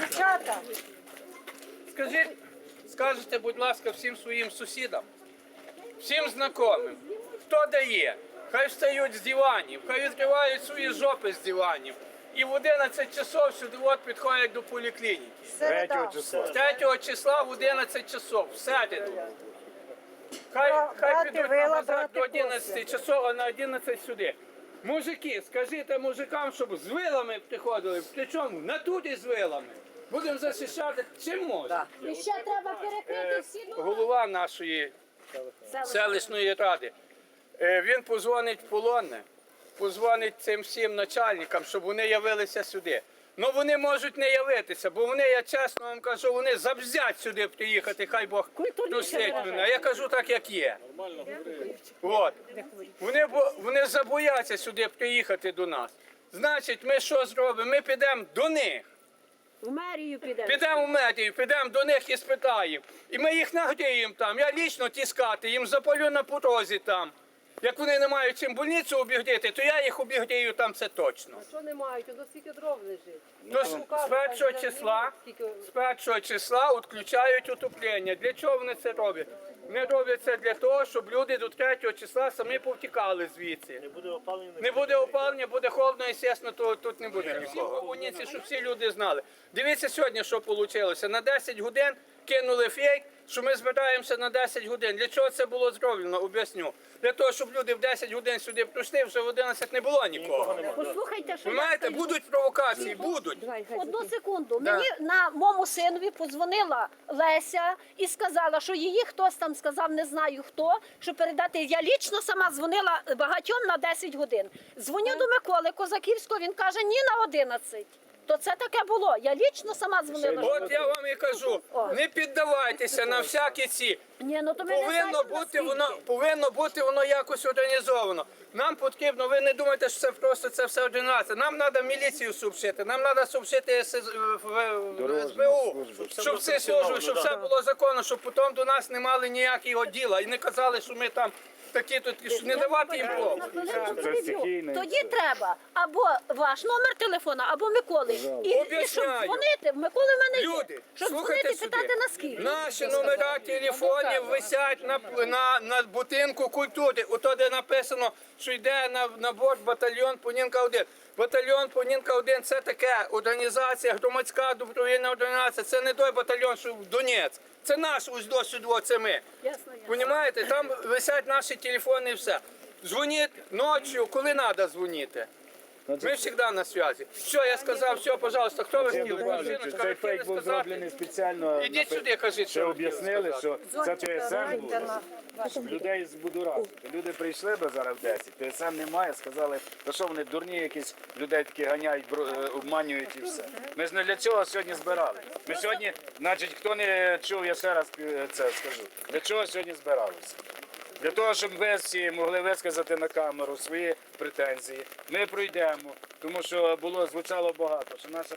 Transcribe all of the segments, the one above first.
Дівчата, Скажіть, скажете, будь ласка, всім своїм сусідам, всім знайомим, хто дає, хай встають з диванів, хай відкривають свої жопи з диванів. І в 11 часов сюди от підходять до поліклініки. середа. З 3 числа в 11 часов, в середу. Хай, хай підуть на базар до 11 часов, а на 11 сюди. Мужики, скажіть мужикам, щоб з вилами приходили, причому на туди з вилами. Будемо захищати чим можна. І ще треба перекрити всі дороги. Голова нашої селищної ради. Е, Він позвонить в полонне, позвонить цим всім начальникам, щоб вони явилися сюди. Ну вони можуть не явитися, бо вони, я чесно вам кажу, вони забзять сюди приїхати, хай Бог простить мене. А я кажу так, як є. От. Вони, бо- вони забояться сюди приїхати до нас. Значить, ми що зробимо? Ми підемо до них. В мерію підемо. Підемо в медію, підемо до них і спитаємо. І ми їх нагріємо там. Я лічно тіскати, їм запалю на порозі там. Як вони не мають чим больницю обігріти, то я їх обігрію там це точно. Що не мають? Ось скільки дров лежить. Тож з першого числа, з першого числа відключають отоплення. Для чого вони це роблять? Вони роблять це для того, щоб люди до 3 числа самі повтікали звідси. Не буде опалення, не буде опалення, буде холодно, і звісно, то тут не буде нікого. Комуніці, щоб всі люди знали. Дивіться сьогодні, що вийшло. На 10 годин кинули фейк, що ми збираємося на 10 годин. Для чого це було зроблено? Об'ясню. Для того, щоб люди в 10 годин сюди прийшли, вже в 11 не було нікого. Послухайте, що Ви я будуть провокації, будуть. Одну секунду. Да. Мені на моєму синові подзвонила Леся і сказала, що її хтось там сказав, не знаю хто, що передати. Я лічно сама дзвонила багатьом на 10 годин. Дзвоню до Миколи Козаківського, він каже, ні на 11. То це таке було. Я лічно сама дзвонила. От я вам і кажу, не піддавайтеся на всякі ці. Ні, ну то ми Повинно знаємо, бути воно, повинно бути воно якось організовано. Нам потрібно, ви не думайте, що це просто це все організація. Нам треба міліцію сообщити, нам треба сообщити СС в СБУ, щоб все служили, щоб все було законно, щоб потім до нас не мали ніякого діла і не казали, що ми там такі тут, що не давати їм. На хвилинку Це переб'ю. стихійне, Тоді треба або ваш номер телефона, або Миколи. І, і щоб Об'ясняю. дзвонити, Миколи в мене є. Люди, щоб слухайте дзвонити, сюди. питати наскільки. Наші номера телефонів висять на, на, на будинку культури. Ото де написано, що йде на, на борт батальйон Понінка 1. Батальйон Понінка 1 це таке організація, громадська добровільна організація. Це не той батальйон, що в Донецьк. Це наш ось досвід, це ми. Ясно, ясно. Понімаєте? Там висять наші телефони і все. Дзвоніть ночі, коли треба дзвонити. Ми завжди на зв'язі. Все, я сказав, все, пожалуйста, хто ви хотіли? Жіночка, ви цей хотіли фейк був сказати? зроблений спеціально. Ідіть напи- сюди, кажіть, що Що ви об'яснили, сказати. що це ТСН було. Людей збудурати. Люди прийшли би зараз в 10, ТСН немає, сказали, то що вони дурні якісь людей такі ганяють, е, обманюють і все. Ми ж не для цього сьогодні збирали. Ми сьогодні, значить, хто не чув, я ще раз е, це скажу. Для чого сьогодні збиралися? Для того, щоб ви всі могли висказати на камеру свої претензії, ми пройдемо, тому що було звучало багато, що наше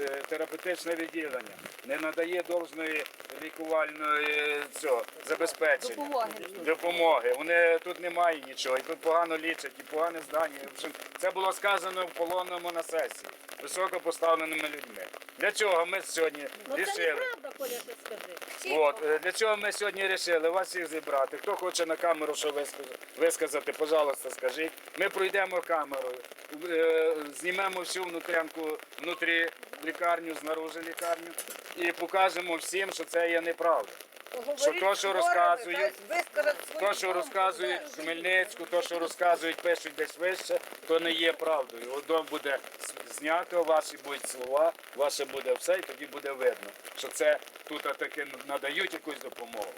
е, терапевтичне відділення не надає должної лікувальної цього забезпечення Допомоги. допомоги. Вони тут немає нічого, і тут погано лічать, і погане здання. В общем, це було сказано в полонному на сесії високо поставленими людьми. Для чого ми сьогодні Ну рішили? Скажи. От, е, для чого ми сьогодні вирішили вас всіх зібрати? Хто хоче на камеру що висказати, висказати, пожалуйста, скажіть. Ми пройдемо камерою, е, знімемо всю внутрянку внутрі лікарню, знаружи лікарню і покажемо всім, що це є неправда. Що то, що розказують, то, що розказують в Хмельницьку, то, що розказують, пишуть десь вище, то не є правдою. Воно буде с- знято, ваші будуть слова, ваше буде все, і тоді буде видно, що це тут таки надають якусь допомогу.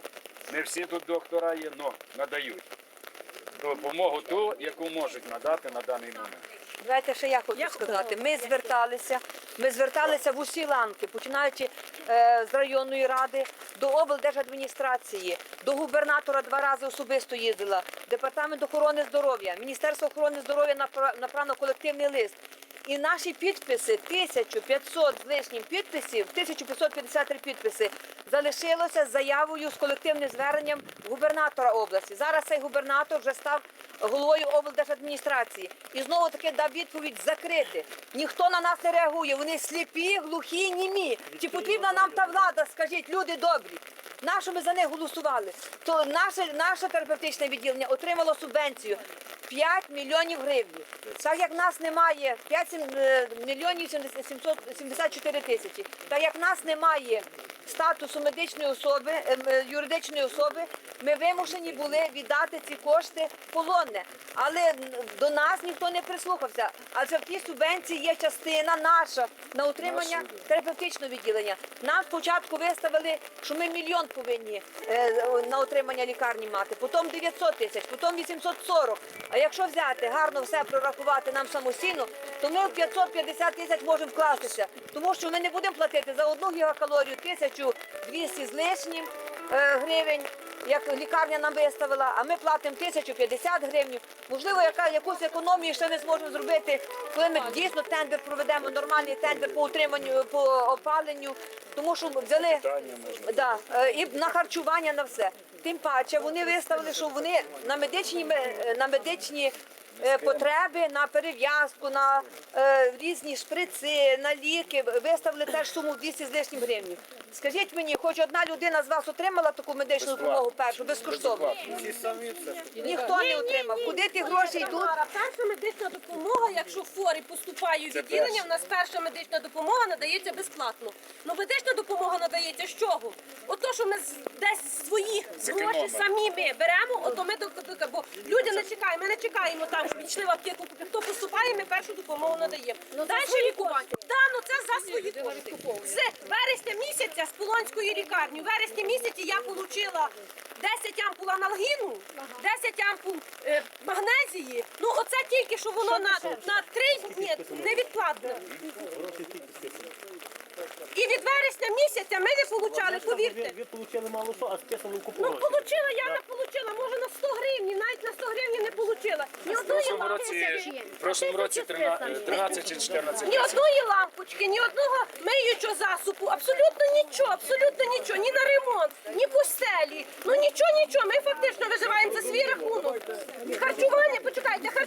Не всі тут доктора є, але надають допомогу ту, яку можуть надати на даний момент. Знаєте, що я хочу сказати? Ми зверталися, ми зверталися в усі ланки, починаючи е, з районної ради до облдержадміністрації, до губернатора два рази особисто їздила, департамент охорони здоров'я, Міністерство охорони здоров'я напра- направило колективний лист. І наші підписи, 1500 з лишнім підписів, 1553 підписи, залишилося з заявою з колективним зверненням губернатора області. Зараз цей губернатор вже став головою облдержадміністрації. І знову таки дав відповідь закрити. Ніхто на нас не реагує. Вони сліпі, глухі, німі. Чи потрібна нам та влада? Скажіть, люди добрі. Нащо ми за них голосували? То наше, наше терапевтичне відділення отримало субвенцію 5 мільйонів гривень. Так як нас немає 5 сім- е, мільйонів 774 тисячі, так як нас немає статусу медичної особи, ем, е, юридичної особи, ми вимушені були віддати ці кошти полонне. Але до нас ніхто не прислухався. Адже в тій субвенції є частина наша на утримання терапевтичного відділення. Нам спочатку виставили, що ми мільйон повинні е, на утримання лікарні мати, потім 900 тисяч, потім 840. А якщо взяти гарно все прорахувати нам самостійно, то ми в 550 тисяч можемо вкластися, тому що ми не будемо платити за одну гігакалорію 1200 з лишнім е, гривень. Як лікарня нам виставила, а ми платимо 1050 гривень. Можливо, яка якусь економію ще ми зможемо зробити, коли ми дійсно тендер проведемо нормальний тендер по утриманню, по опаленню, тому що взяли да, е, і на харчування на все. Тим паче вони виставили, що вони на медичні на медичні. е, Потреби на перев'язку, на е, різні шприци, на ліки виставили теж суму в 200 з лишнім гривень. Скажіть мені, хоч одна людина з вас отримала таку медичну допомогу першу безкоштовно? Ніхто не отримав. Куди ті гроші йдуть? Тамара, перша медична допомога, якщо хворі поступає у відділення, в нас перша медична допомога надається безплатно. Ну медична допомога надається з чого? Ото, що ми з- десь свої гроші самі ми беремо, ото ми до, до- бо люди не чекають, ми не чекаємо там, щоб пішли в аптеку, хто поступає, ми першу допомогу надаємо. Далі лікувати. Да, ну це за свої кошти. З вересня місяця з Полонської лікарні, в вересні місяці я отримала 10 ампул аналгіну, 10 ампул е, магнезії. Ну оце тільки що воно на, на 3 ні, невідкладно. І від вересня місяця ми не получали, повірте. Ви, отримали мало що, а списано купу Ну, грошей. получила, я не получила, може на 100 гривень, навіть на 100 гривень не получила. Ні В одної прошлому році, лампочки, в прошлому році 13 13 чи 14 ні одної лампочки, ні одного миючого засобу, абсолютно нічого, абсолютно нічого, ні на ремонт, ні постелі, ну нічого, нічого. Ми фактично виживаємо за свій рахунок. Харчування,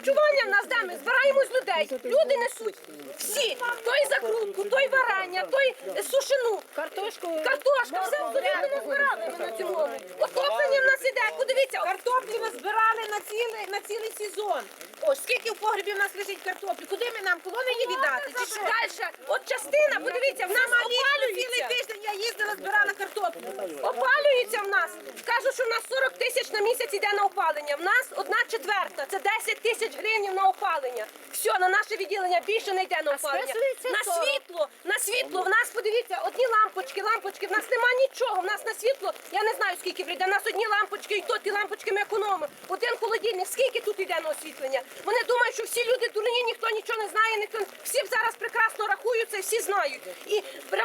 харчування в нас де ми збираємо з людей. Люди несуть всі. Той закрутку, той варення, той сушину. Картошку. Картошка, все абсолютно не збирали ми на цьому. Отоплення в нас іде. Подивіться, картоплі ми збирали на цілий на цілий сезон. Ось скільки в погребі в нас лежить картоплі. Куди ми нам колони її віддати? Чи що? Далі, от частина, подивіться, в нас опалюється. Їздила, збирала картоплю. Опалюється в нас. Кажуть, що в нас 40 тисяч на місяць іде на опалення. В нас одна четверта, це 10 тисяч гривень на опалення. Все, на наше відділення більше не йде на опалення. На світло, на світло. В нас подивіться, одні лампочки, лампочки. В нас нема нічого. В нас на світло. Я не знаю скільки прийде. В нас одні лампочки, і то ті лампочки ми економимо. Один холодильник. Скільки тут йде на освітлення? Вони думають, що всі люди дурні, ніхто нічого не знає, ніхто всі зараз прекрасно рахуються, всі знають. І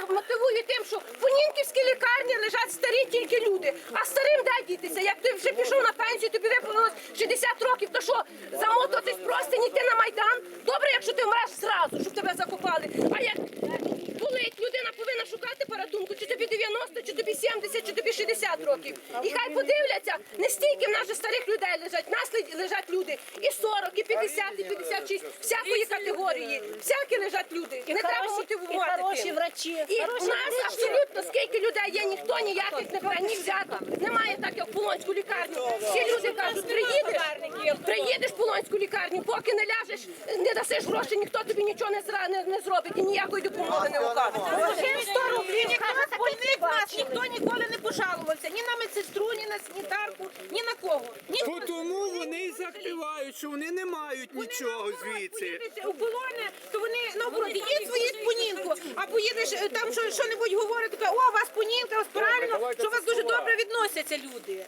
мотивують тим, що в Понінківській лікарні лежать старі тільки люди. А старим де дітися? Як ти вже пішов на пенсію, тобі виповнилось 60 років, то що замотуватись просто йти на майдан? Добре, якщо ти вмреш зразу, щоб тебе закопали. А як болить, людина повинна шукати порятунку, чи тобі 90, чи тобі 70, чи тобі 60 років. І хай подивляться, не стільки в нас же старих людей лежать, в нас лежать люди і 40, і 50, і 56, всякої категорії. Всякі лежать люди. І не треба мотивувати. і хороші врачі. І Хороші у нас врачі. абсолютно скільки людей є, ніхто ніяких не бере, ні взяток. Немає так, як в Полонську лікарню. Всі люди кажуть, приїдеш, приїдеш в Полонську лікарню, поки не ляжеш, не дасиш гроші, ніхто тобі нічого не, зра- не, не зробить і ніякої допомоги не окаже. 100 рублів, каже, больник нас ніхто ніколи не пожалувався. Ні на медсестру, ні на санітарку, ні на кого. Ні Тому вони і закривають, що вони не мають нічого звідси. полони, то вони наоборот, їдь свої спонінку, а поїдеш е, там що, що-небудь говорить, така, о, у вас понінка, правильно, що у вас дуже добре відносяться люди.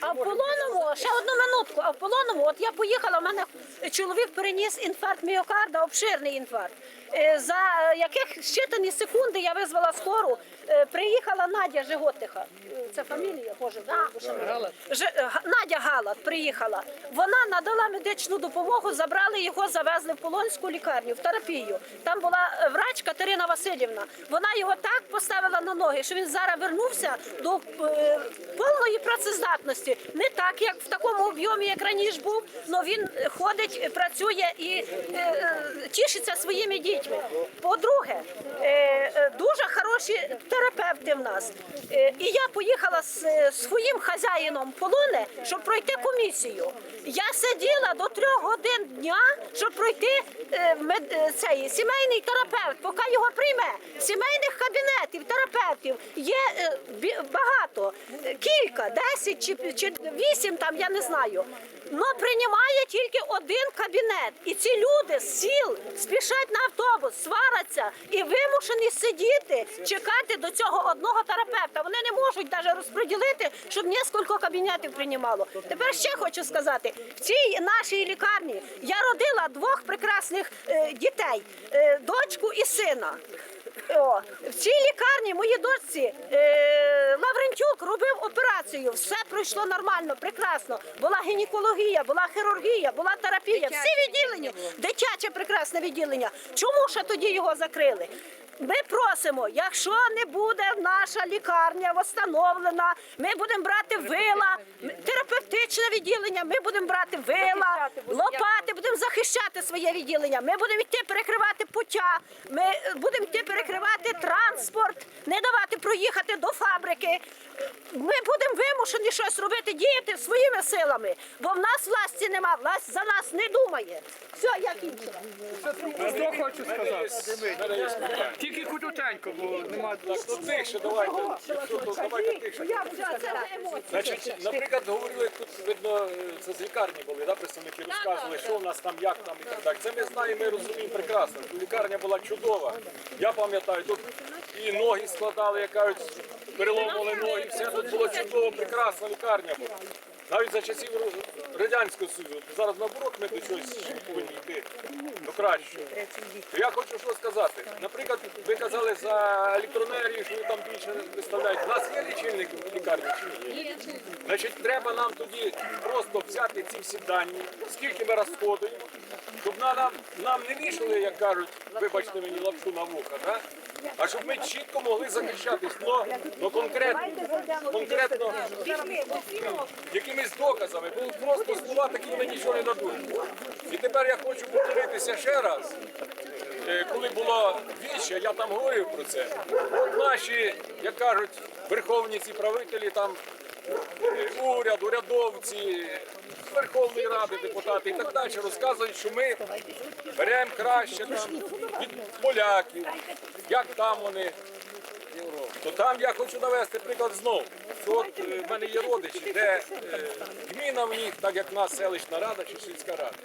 А в Полонову, ще одну минутку, а в Полонову, от я поїхала, в мене чоловік переніс інфаркт міокарда, обширний інфаркт. Е, За яких щитані секунди я визвала скору, приїхала Надя Жиготиха. Е, Це фамілія, боже. Ж- е, Надя Галат приїхала. Вона надала медичну допомогу, забрали його, завезли в Полонську лікарню, в терапію. Там була е, врач Катерина Васильівна. Вона його так поставила на ноги, що він зараз вернувся до е, повної працездатності. Не так, як в такому об'ємі, як раніше був, але він ходить, працює і е, е, тішиться своїми дітьми. По-друге, е, е, дуже хороші терапевти в нас. Е, і я поїхала з е, своїм хазяїном полоне, щоб пройти комісію. Я сиділа до трьох годин дня, щоб пройти е, цей сімейний терапевт, поки його прийме. Сімейних кабінетів, терапевтів є багато, кілька, десять чи вісім там, я не знаю. Но приймає тільки один кабінет. І ці люди з сіл спішать на автобус, сваряться і вимушені сидіти, чекати до цього одного терапевта. Вони не можуть навіть розподілити, щоб кілька кабінетів приймало. Тепер ще хочу сказати: в цій нашій лікарні я родила двох прекрасних е, дітей, е, дочку і сина. О, в цій лікарні моїй дочці е, Лаврентюк робив операцію. Все пройшло нормально, прекрасно. Була гінекологія, була хірургія, була терапія. Всі відділення, дитяче прекрасне відділення. Чому ще тоді його закрили? Ми просимо, якщо не буде наша лікарня встановлена, ми будемо брати вила, терапевтичне відділення, ми будемо брати вила, лопати, будемо захищати своє відділення. Ми будемо йти перекривати пуття, ми будемо йти перекривати транспорт, не давати проїхати до фабрики. Ми будемо вимушені щось робити, діяти своїми силами, бо в нас власті нема, власть за нас не думає. Все, я кінчила. Що хочу сказати? Тільки кутутенько, бо нема. Ну тихше, давайте. Давайте тихше. Це емоції. Значить, наприклад, говорили тут, видно, це з лікарні були, да, представники розказували, що в нас там, як там і так далі. Це ми знаємо, ми розуміємо прекрасно. Лікарня була чудова. Я пам'ятаю, тут і ноги складали, як кажуть, переломували ноги, все тут було чудово, прекрасна лікарня була. Навіть за часів Радянського Союзу. Зараз наоборот ми до чогось повинні йти до кращого. Я хочу що сказати. Наприклад, ви казали за електроенергію, що ви там більше виставляєте. У нас є лічильник в лікарні чи ні? Значить, треба нам тоді просто взяти ці всі дані, скільки ми розходуємо, щоб нам, нам не вішали, як кажуть, вибачте мені лапшу на вуха, да? а щоб ми чітко могли захищатись, но, но конкретно, конкретно якимись доказами, бо просто слова такі ми нічого не дадуть. І тепер я хочу повторитися ще раз. Е, Коли було віче, я там говорив про це. От наші, як кажуть, верховні ці правителі, там е, уряд, урядовці, Верховної Ради, депутати і так далі розказують, що ми беремо краще там від поляків, як там вони. То там я хочу навести приклад знову. От е, в мене є родичі, де е, гміна в них, так як в нас селищна рада чи сільська рада.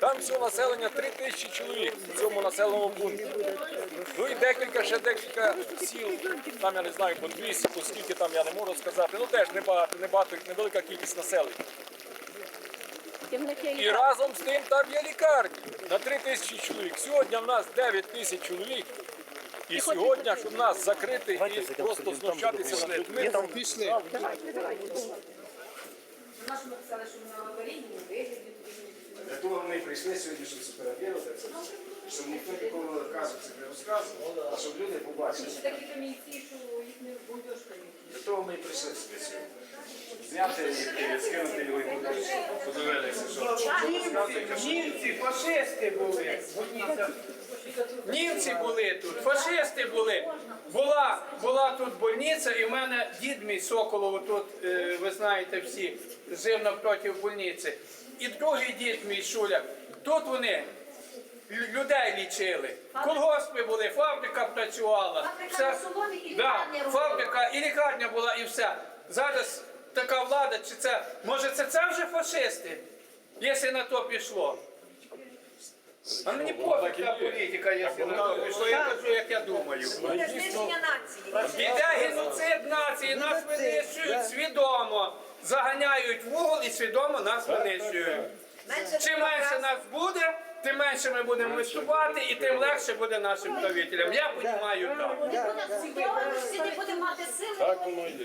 Там всього населення 3 тисячі чоловік в цьому населеному пункті. Ну і декілька, ще декілька сіл, там я не знаю, по 200, по скільки там я не можу сказати. Ну теж небагато, небагато, невелика кількість населення. І разом з тим там є лікарні на 3 тисячі чоловік. Сьогодні в нас 9 тисяч чоловік. І сьогодні, щоб нас закрити і просто знущатися над людьми. Пішли. Для того ми прийшли сьогодні, щоб сфотографувати це, щоб ніхто ніколи казуси не розказував, а щоб люди побачили. Для того ми і прийшли сюди сьогодні. Зняти і скинути його і подивилися, що. Німці, фашисти були. Німці були тут, фашисти були. Була, була тут больниця, і в мене дід мій Соколово тут, е, ви знаєте всі, жив навпроти больниці. І другий дід мій Шуляк. Тут вони людей лічили. Колгоспи були, фабрика працювала. Фабрика на соломі і да, лікарня робила. фабрика і лікарня була, і все. Зараз така влада, чи це, може це, це вже фашисти, якщо на то пішло. А мені пофіг та політика, якщо на то пішло. Я кажу, як я думаю. Буде знищення нації. Іде геноцид нації, нас винищують свідомо. Заганяють в угол і свідомо нас винищують. Чим менше нас буде, тим менше ми будемо виступати і тим легше буде нашим правителям. Я розумію так. Всі не будемо мати сили. Так воно йде.